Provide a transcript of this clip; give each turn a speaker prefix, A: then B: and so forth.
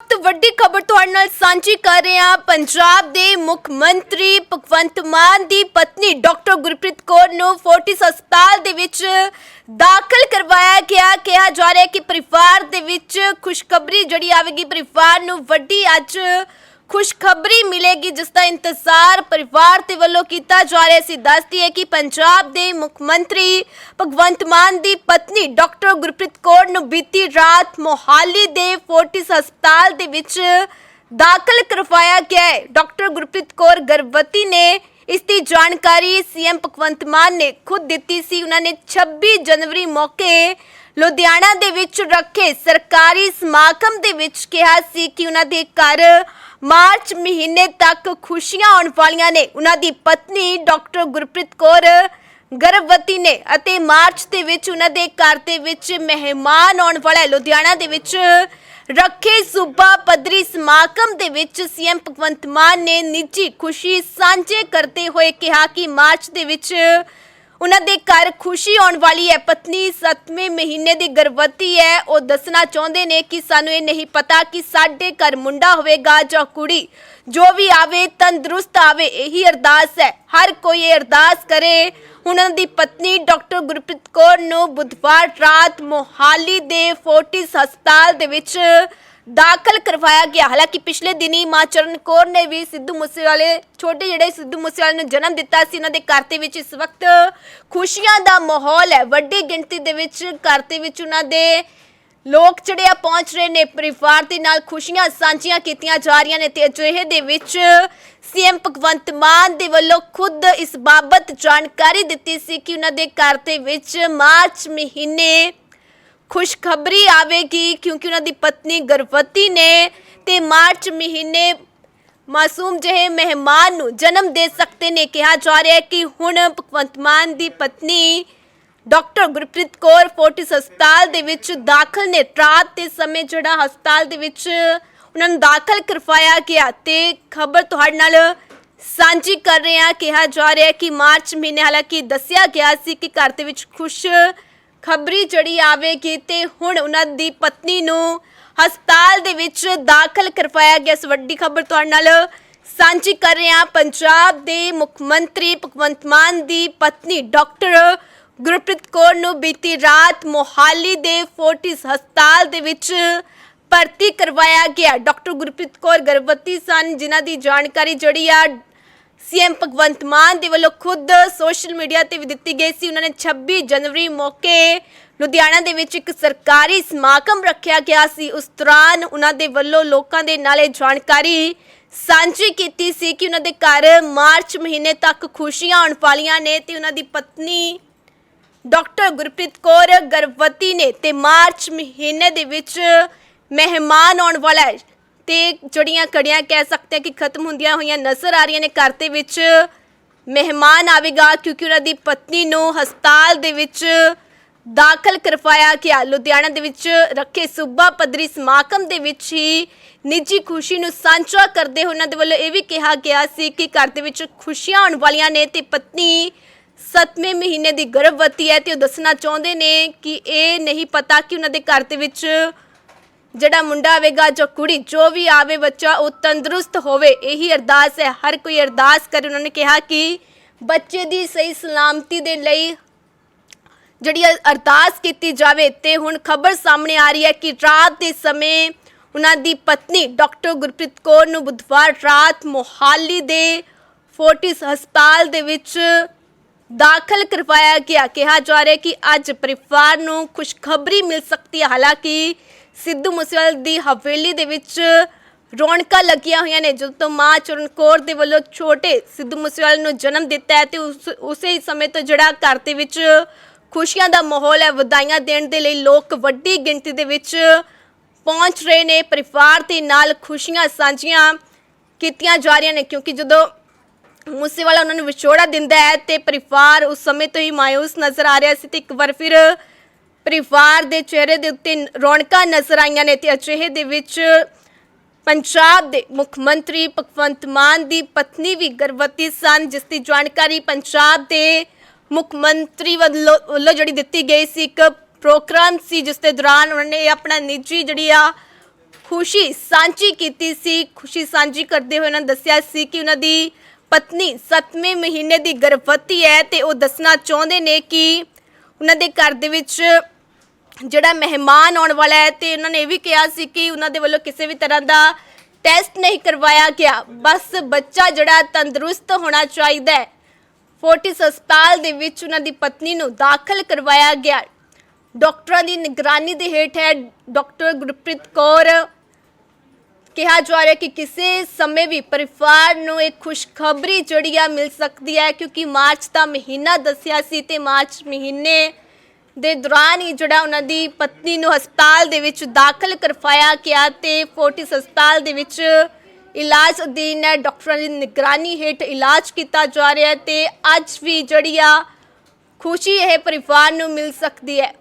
A: ਵਕਤ ਵੱਡੀ ਖਬਰ ਤੁਹਾਡੇ ਨਾਲ ਸਾਂਝੀ ਕਰ ਰਹੇ ਹਾਂ। ਪੰਜਾਬ ਦੇ ਮੁੱਖ ਮੰਤਰੀ ਭਗਵੰਤ ਮਾਨ ਦੀ ਪਤਨੀ ਡਾਕਟਰ ਗੁਰਪ੍ਰੀਤ ਕੌਰ ਨੂੰ ਫੋਰਟਿਸ ਹਸਪਤਾਲ ਦੇ ਵਿੱਚ ਦਾਖਲ ਕਰਵਾਇਆ ਗਿਆ। ਕਿਹਾ ਜਾ ਰਿਹਾ ਹੈ ਕਿ ਪਰਿਵਾਰ ਦੇ ਵਿੱਚ ਖੁਸ਼ਖਬਰੀ ਜਿਹੜੀ ਆਵੇਗੀ, ਪਰਿਵਾਰ ਨੂੰ ਵੱਡੀ ਅੱਜ ਖੁਸ਼ਖਬਰੀ ਮਿਲੇਗੀ, ਜਿਸ ਦਾ ਇੰਤਜ਼ਾਰ ਪਰਿਵਾਰ ਦੇ ਵੱਲੋਂ ਕੀਤਾ ਜਾ ਰਿਹਾ ਸੀ। ਦੱਸਦੀ ਹੈ ਕਿ ਪੰਜਾਬ ਦੇ ਮੁੱਖ ਮੰਤਰੀ ਭਗਵੰਤ ਮਾਨ ਦੀ ਪਤਨੀ ਡਾਕਟਰ ਗੁਰਪ੍ਰੀਤ ਕੌਰ ਨੂੰ ਬੀਤੀ ਰਾਤ ਮੋਹਾਲੀ ਦੇ ਫੋਰਟਿਸ ਹਸਪਤਾਲ ਦੇ ਵਿੱਚ ਦਾਖਲ ਕਰਵਾਇਆ ਗਿਆ ਹੈ। ਡਾਕਟਰ ਗੁਰਪ੍ਰੀਤ ਕੌਰ ਗਰਭਵਤੀ ਨੇ ਇਸ ਦੀ ਜਾਣਕਾਰੀ ਸੀਐਮ ਭਗਵੰਤ ਮਾਨ ਨੇ ਖੁਦ ਦਿੱਤੀ ਸੀ। ਉਹਨਾਂ ਨੇ 26 ਜਨਵਰੀ ਮੌਕੇ ਲੁਧਿਆਣਾ ਦੇ ਵਿੱਚ ਰੱਖੇ। ਸਰਕਾਰੀ ਸਮਾਗਮ ਦੇ ਵਿੱਚ ਕਿਹਾ ਸੀ ਕਿ ਉਹਨਾਂ ਦੇ ਘਰ ਮਾਰਚ ਮਹੀਨੇ ਤੱਕ ਖੁਸ਼ੀਆਂ ਆਉਣ ਵਾਲੀਆਂ ਨੇ। ਉਹਨਾਂ ਦੀ ਪਤਨੀ ਡਾਕਟਰ ਗੁਰਪ੍ਰੀਤ ਕੌਰ ਗਰਭਵਤੀ ਨੇ ਅਤੇ ਮਾਰਚ ਦੇ ਵਿੱਚ ਉਹਨਾਂ ਦੇ ਘਰ ਦੇ ਵਿੱਚ ਮਹਿਮਾਨ ਆਉਣ ਵਾਲਾ ਹੈ। ਲੁਧਿਆਣਾ ਦੇ ਵਿੱਚ ਰੱਖੇ ਸੂਬਾ ਪੱਧਰੀ ਸਮਾਗਮ ਦੇ ਵਿੱਚ ਸੀਐਮ ਭਗਵੰਤ ਮਾਨ ਨੇ ਨਿੱਜੀ ਖੁਸ਼ੀ ਸਾਂਝੇ ਕਰਦੇ ਹੋਏ ਕਿਹਾ ਕਿ ਮਾਰਚ ਦੇ ਵਿੱਚ ਉਹਨਾਂ ਦੇ ਘਰ ਖੁਸ਼ੀ ਆਉਣ ਵਾਲੀ ਹੈ। ਪਤਨੀ 7ਵੇਂ ਮਹੀਨੇ ਦੀ ਗਰਭਵਤੀ ਹੈ। ਉਹ ਦੱਸਣਾ ਚਾਹੁੰਦੇ ਨੇ ਕਿ ਸਾਨੂੰ ਇਹ ਨਹੀਂ ਪਤਾ ਕਿ ਸਾਡੇ ਘਰ ਮੁੰਡਾ ਹੋਵੇਗਾ ਜਾਂ ਕੁੜੀ। ਜੋ ਵੀ ਆਵੇ, ਤੰਦਰੁਸਤ ਆਵੇ, ਇਹੀ ਅਰਦਾਸ ਹੈ। ਹਰ ਕੋਈ ਇਹ ਅਰਦਾਸ ਕਰੇ। ਉਹਨਾਂ ਦੀ ਪਤਨੀ ਡਾਕਟਰ ਗੁਰਪ੍ਰੀਤ ਕੌਰ ਨੂੰ ਬੁੱਧਵਾਰ ਰਾਤ ਮੋਹਾਲੀ ਦੇ ਫੋਰਟਿਸ ਹਸਪਤਾਲ ਦੇ ਵਿੱਚ ਦਾਖਲ ਕਰਵਾਇਆ ਗਿਆ। ਹਾਲਾਂਕਿ ਪਿਛਲੇ ਦਿਨੀ ਮਾਂ ਚਰਨ ਕੌਰ ਨੇ ਵੀ ਸਿੱਧੂ ਮੂਸੇਵਾਲੇ, ਛੋਟੇ ਜਿਹੜੇ ਸਿੱਧੂ ਮੂਸੇਵਾਲੇ ਨੂੰ ਜਨਮ ਦਿੱਤਾ ਸੀ, ਉਹਨਾਂ ਦੇ ਘਰ ਦੇ ਵਿੱਚ ਇਸ ਵਕਤ ਖੁਸ਼ੀਆਂ ਦਾ ਮਾਹੌਲ ਹੈ। ਵੱਡੀ ਗਿਣਤੀ ਦੇ ਵਿੱਚ ਘਰ ਦੇ ਵਿੱਚ ਉਹਨਾਂ ਦੇ ਲੋਕ ਜਿਹੜੇ ਆ ਪਹੁੰਚ ਰਹੇ ਨੇ। ਪਰਿਵਾਰ ਦੇ ਨਾਲ ਖੁਸ਼ੀਆਂ ਸਾਂਝੀਆਂ ਕੀਤੀਆਂ ਜਾ ਰਹੀਆਂ ਨੇ ਤੇ ਅਜਿਹੇ ਦੇ ਵਿੱਚ ਸੀਐਮ ਭਗਵੰਤ ਮਾਨ ਦੇ ਵੱਲੋਂ ਖੁਦ ਇਸ ਬਾਬਤ ਜਾਣਕਾਰੀ ਦਿੱਤੀ ਸੀ ਕਿ ਉਹਨਾਂ ਦੇ ਘਰ ਦੇ ਵਿੱਚ ਮਾਰਚ ਮਹੀਨੇ ਖੁਸ਼ਖਬਰੀ ਆਵੇਗੀ ਕਿਉਂਕਿ ਉਹਨਾਂ ਦੀ ਪਤਨੀ ਗਰਭਵਤੀ ਨੇ ਤੇ ਮਾਰਚ ਮਹੀਨੇ ਮਾਸੂਮ ਜਿਹੇ ਮਹਿਮਾਨ ਨੂੰ ਜਨਮ ਦੇ ਸਕਦੇ ਨੇ। ਕਿਹਾ ਜਾ ਰਿਹਾ ਹੈ ਕਿ ਹੁਣ ਭਗਵੰਤ ਮਾਨ ਦੀ ਪਤਨੀ ਡਾਕਟਰ ਗੁਰਪ੍ਰੀਤ ਕੌਰ ਫੋਰਟਿਸ ਹਸਪਤਾਲ ਦੇ ਵਿੱਚ ਦਾਖਲ ਨੇ। ਰਾਤ ਦੇ ਸਮੇਂ ਜਿਹੜਾ ਹਸਪਤਾਲ ਦੇ ਵਿੱਚ ਉਹਨਾਂ ਨੂੰ ਦਾਖਲ ਕਰਵਾਇਆ ਗਿਆ ਤੇ ਖਬਰ ਤੁਹਾਡੇ ਨਾਲ ਸਾਂਝੀ ਕਰ ਰਹੇ ਹਾਂ। ਕਿਹਾ ਜਾ ਰਿਹਾ ਹੈ ਕਿ ਮਾਰਚ ਮਹੀਨੇ ਹਾਲਾਂਕਿ ਦੱਸਿਆ ਗਿਆ ਸੀ ਕਿ ਘਰ ਦੇ ਵਿੱਚ ਖੁਸ਼ ਖਬਰੀ ਜਿਹੜੀ ਆਵੇਗੀ ਤੇ ਹੁਣ ਉਹਨਾਂ ਦੀ ਪਤਨੀ ਨੂੰ ਹਸਪਤਾਲ ਦੇ ਵਿੱਚ ਦਾਖਲ ਕਰਵਾਇਆ ਗਿਆ ਇਸ ਵੱਡੀ ਖਬਰ ਤੁਹਾਡੇ ਨਾਲ। ਸਾਂਝੀ ਕਰ ਰਹੇ ਹਾਂ, ਪੰਜਾਬ ਦੇ ਮੁੱਖ ਮੰਤਰੀ ਭਗਵੰਤ ਮਾਨ ਦੀ ਪਤਨੀ ਡਾਕਟਰ ਗੁਰਪ੍ਰੀਤ ਕੌਰ ਨੂੰ ਬੀਤੀ ਰਾਤ ਮੋਹਾਲੀ ਦੇ ਫੋਰਟਿਸ ਹਸਪਤਾਲ ਦੇ ਵਿੱਚ ਭਰਤੀ ਕਰਵਾਇਆ ਗਿਆ। ਡਾਕਟਰ ਗੁਰਪ੍ਰੀਤ ਕੌਰ ਗਰਭਵਤੀ ਸਨ, ਜਿਨ੍ਹਾਂ ਦੀ ਜਾਣਕਾਰੀ ਜਿਹੜੀ ਆ ਸੀਐਮ ਭਗਵੰਤ ਮਾਨ ਦੇ ਵੱਲੋਂ ਖੁਦ ਸੋਸ਼ਲ ਮੀਡੀਆ ਤੇ ਵੀ ਦਿੱਤੀ ਗਈ ਸੀ। ਉਹਨਾਂ ਨੇ 26 ਜਨਵਰੀ ਮੌਕੇ ਲੁਧਿਆਣਾ ਦੇ ਵਿੱਚ ਇੱਕ ਸਰਕਾਰੀ ਸਮਾਗਮ ਰੱਖਿਆ ਗਿਆ ਸੀ। ਉਸ ਦੌਰਾਨ ਉਹਨਾਂ ਦੇ ਵੱਲੋਂ ਲੋਕਾਂ ਦੇ ਨਾਲ ਇਹ ਜਾਣਕਾਰੀ ਸਾਂਝੀ ਕੀਤੀ ਸੀ ਕਿ ਉਹਨਾਂ ਦੇ ਘਰ ਮਾਰਚ ਮਹੀਨੇ ਤੱਕ ਖੁਸ਼ੀਆਂ ਆਉਣ ਵਾਲੀਆਂ ਨੇ ਤੇ ਉਹਨਾਂ ਦੀ ਪਤਨੀ ਡਾਕਟਰ ਗੁਰਪ੍ਰੀਤ ਕੌਰ ਗਰਭਵਤੀ ਨੇ ਤੇ ਮਾਰਚ ਮਹੀਨੇ ਦੇ ਵਿੱਚ ਮਹਿਮਾਨ ਆਉਣ ਵਾਲਾ ਹੈ। ਤੇ ਜਿਹੜੀਆਂ ਕੜੀਆਂ ਕਹਿ ਸਕਦੇ ਹਾਂ ਕਿ ਖਤਮ ਹੁੰਦੀਆਂ ਹੋਈਆਂ ਨਜ਼ਰ ਆ ਰਹੀਆਂ ਨੇ ਘਰ ਦੇ ਵਿੱਚ ਮਹਿਮਾਨ ਆਵੇਗਾ ਕਿਉਂਕਿ ਉਹਨਾਂ ਦੀ ਪਤਨੀ ਨੂੰ ਹਸਪਤਾਲ ਦੇ ਵਿੱਚ ਦਾਖਲ ਕਰਵਾਇਆ ਗਿਆ। ਲੁਧਿਆਣਾ ਦੇ ਵਿੱਚ ਰੱਖੇ ਸੂਬਾ ਪੱਧਰੀ ਸਮਾਗਮ ਦੇ ਵਿੱਚ ਹੀ ਨਿੱਜੀ ਖੁਸ਼ੀ ਨੂੰ ਸਾਂਝਾ ਕਰਦੇ ਉਹਨਾਂ ਦੇ ਵੱਲੋਂ ਇਹ ਵੀ ਕਿਹਾ ਗਿਆ ਸੀ ਕਿ ਘਰ ਦੇ ਵਿੱਚ ਖੁਸ਼ੀਆਂ ਆਉਣ ਵਾਲੀਆਂ ਨੇ ਤੇ ਪਤਨੀ ਸੱਤਵੇਂ ਮਹੀਨੇ ਦੀ ਗਰਭਵਤੀ ਹੈ ਤੇ ਉਹ ਦੱਸਣਾ ਚਾਹੁੰਦੇ ਨੇ ਕਿ ਇਹ ਨਹੀਂ ਪਤਾ ਕਿ ਉਹਨਾਂ ਦੇ ਘਰ ਦੇ ਵਿੱਚ ਜਿਹੜਾ ਮੁੰਡਾ ਆਵੇਗਾ, ਜੋ ਕੁੜੀ ਜੋ ਵੀ ਆਵੇ ਬੱਚਾ, ਉਹ ਤੰਦਰੁਸਤ ਹੋਵੇ, ਇਹੀ ਅਰਦਾਸ ਹੈ। ਹਰ ਕੋਈ ਅਰਦਾਸ ਕਰੇ। ਉਹਨਾਂ ਨੇ ਕਿਹਾ ਕਿ ਬੱਚੇ ਦੀ ਸਹੀ ਸਲਾਮਤੀ ਦੇ ਲਈ ਜਿਹੜੀ ਅ- ਅਰਦਾਸ ਕੀਤੀ ਜਾਵੇ, ਤੇ ਹੁਣ ਖਬਰ ਸਾਹਮਣੇ ਆ ਰਹੀ ਹੈ ਕਿ ਰਾਤ ਦੇ ਸਮੇਂ ਉਹਨਾਂ ਦੀ ਪਤਨੀ ਡਾਕਟਰ ਗੁਰਪ੍ਰੀਤ ਕੌਰ ਨੂੰ ਬੁੱਧਵਾਰ ਰਾਤ ਮੋਹਾਲੀ ਦੇ ਫੋਰਟਿਸ ਹਸਪਤਾਲ ਦੇ ਵਿੱਚ ਦਾਖਲ ਕਰਵਾਇਆ ਗਿਆ। ਕਿਹਾ ਜਾ ਰਿਹਾ ਕਿ ਅੱਜ ਪਰਿਵਾਰ ਨੂੰ ਖੁਸ਼ਖਬਰੀ ਮਿਲ ਸਕਦੀ ਹੈ। ਹਾਲਾਂਕਿ ਸਿੱਧੂ ਮੂਸੇਵਾਲ ਦੀ ਹਵੇਲੀ ਦੇ ਵਿੱਚ ਰੌਣਕਾਂ ਲੱਗੀਆਂ ਹੋਈਆਂ ਨੇ। ਜਦੋਂ ਤੋਂ ਮਾਂ ਚਰਨ ਕੌਰ ਦੇ ਵੱਲੋਂ ਛੋਟੇ ਸਿੱਧੂ ਮੂਸੇਵਾਲ ਨੂੰ ਜਨਮ ਦਿੱਤਾ ਹੈ ਤੇ ਉਸ, ਉਸੇ ਹੀ ਸਮੇਂ ਤੋਂ ਜਿਹੜਾ ਘਰ ਦੇ ਵਿੱਚ ਖੁਸ਼ੀਆਂ ਦਾ ਮਾਹੌਲ ਹੈ, ਵਧਾਈਆਂ ਦੇਣ ਦੇ ਲਈ ਲੋਕ ਵੱਡੀ ਗਿਣਤੀ ਦੇ ਵਿੱਚ ਪਹੁੰਚ ਰਹੇ ਨੇ। ਪਰਿਵਾਰ ਦੇ ਨਾਲ ਖੁਸ਼ੀਆਂ ਸਾਂਝੀਆਂ ਕੀਤੀਆਂ ਜਾ ਰਹੀਆਂ ਨੇ, ਕਿਉਂਕਿ ਜਦੋਂ ਮੂਸੇਵਾਲਾ ਉਹਨਾਂ ਨੂੰ ਵਿਛੋੜਾ ਦਿੰਦਾ ਹੈ ਤੇ ਪਰਿਵਾਰ ਉਸ ਸਮੇਂ ਤੋਂ ਹੀ ਮਾਇੂਸ ਨਜ਼ਰ ਆ ਰਿਹਾ ਸੀ ਤੇ ਇੱਕ ਵਾਰ ਫਿਰ ਪਰਿਵਾਰ ਦੇ ਚਿਹਰੇ ਦੇ ਉੱਤੇ ਰੌਣਕਾਂ ਨਜ਼ਰ ਆਈਆਂ ਨੇ ਤੇ ਅਜਿਹੇ ਦੇ ਵਿੱਚ ਪੰਜਾਬ ਦੇ ਮੁੱਖ ਮੰਤਰੀ ਭਗਵੰਤ ਮਾਨ ਦੀ ਪਤਨੀ ਵੀ ਗਰਭਵਤੀ ਸਨ, ਜਿਸ ਦੀ ਜਾਣਕਾਰੀ ਪੰਜਾਬ ਦੇ ਮੁੱਖ ਮੰਤਰੀ ਵੱਲੋਂ ਵੱਲੋਂ ਜਿਹੜੀ ਦਿੱਤੀ ਗਈ ਸੀ ਇੱਕ ਪ੍ਰੋਗਰਾਮ ਸੀ, ਜਿਸ ਦੇ ਦੌਰਾਨ ਉਹਨਾਂ ਨੇ ਆਪਣਾ ਨਿੱਜੀ ਜਿਹੜੀ ਆ ਖੁਸ਼ੀ ਸਾਂਝੀ ਕੀਤੀ ਸੀ। ਖੁਸ਼ੀ ਸਾਂਝੀ ਕਰਦੇ ਹੋਏ ਉਹਨਾਂ ਨੇ ਦੱਸਿਆ ਸੀ ਕਿ ਉਹਨਾਂ ਦੀ ਪਤਨੀ 7ਵੇਂ ਮਹੀਨੇ ਦੀ ਗਰਭਵਤੀ ਹੈ ਤੇ ਉਹ ਦੱਸਣਾ ਚਾਹੁੰਦੇ ਨੇ ਕਿ ਉਹਨਾਂ ਦੇ ਘਰ ਦੇ ਵਿੱਚ ਜਿਹੜਾ ਮਹਿਮਾਨ ਆਉਣ ਵਾਲਾ ਹੈ ਤੇ ਉਹਨਾਂ ਨੇ ਇਹ ਵੀ ਕਿਹਾ ਸੀ ਕਿ ਉਹਨਾਂ ਦੇ ਵੱਲੋਂ ਕਿਸੇ ਵੀ ਤਰ੍ਹਾਂ ਦਾ ਟੈਸਟ ਨਹੀਂ ਕਰਵਾਇਆ ਗਿਆ। ਬਸ ਬੱਚਾ ਜਿਹੜਾ ਤੰਦਰੁਸਤ ਹੋਣਾ ਚਾਹੀਦਾ ਹੈ। ਫੋਰਟਿਸ ਹਸਪਤਾਲ ਦੇ ਵਿੱਚ ਉਹਨਾਂ ਦੀ ਪਤਨੀ ਨੂੰ ਦਾਖਲ ਕਰਵਾਇਆ ਗਿਆ। ਡਾਕਟਰਾਂ ਦੀ ਨਿਗਰਾਨੀ ਦੇ ਹੇਠ ਹੈ, ਡਾਕਟਰ ਗੁਰਪ੍ਰੀਤ ਕੌਰ। ਕਿਹਾ ਜਾ ਰਿਹਾ ਕਿ ਕਿਸੇ ਸਮੇਂ ਵੀ ਪਰਿਵਾਰ ਨੂੰ ਇੱਕ ਖੁਸ਼ਖਬਰੀ ਜਿਹੜੀ ਆ ਮਿਲ ਸਕਦੀ ਹੈ, ਕਿਉਂਕਿ ਮਾਰਚ ਦਾ ਮਹੀਨਾ ਦੱਸਿਆ ਸੀ ਤੇ ਮਾਰਚ ਮਹੀਨੇ ਦੇ ਦੌਰਾਨ ਹੀ ਜਿਹੜਾ ਉਹਨਾਂ ਦੀ ਪਤਨੀ ਨੂੰ ਹਸਪਤਾਲ ਦੇ ਵਿੱਚ ਦਾਖਲ ਕਰਵਾਇਆ ਗਿਆ ਤੇ ਫੋਰਟਿਸ ਹਸਪਤਾਲ ਦੇ ਵਿੱਚ ਇਲਾਜ ਅਧੀਨ ਹੈ। ਡਾਕਟਰਾਂ ਦੀ ਨਿਗਰਾਨੀ ਹੇਠ ਇਲਾਜ ਕੀਤਾ ਜਾ ਰਿਹਾ ਹੈ ਤੇ ਅੱਜ ਵੀ ਜਿਹੜੀ ਆ ਖੁਸ਼ੀ ਇਹ ਪਰਿਵਾਰ ਨੂੰ ਮਿਲ ਸਕਦੀ ਹੈ।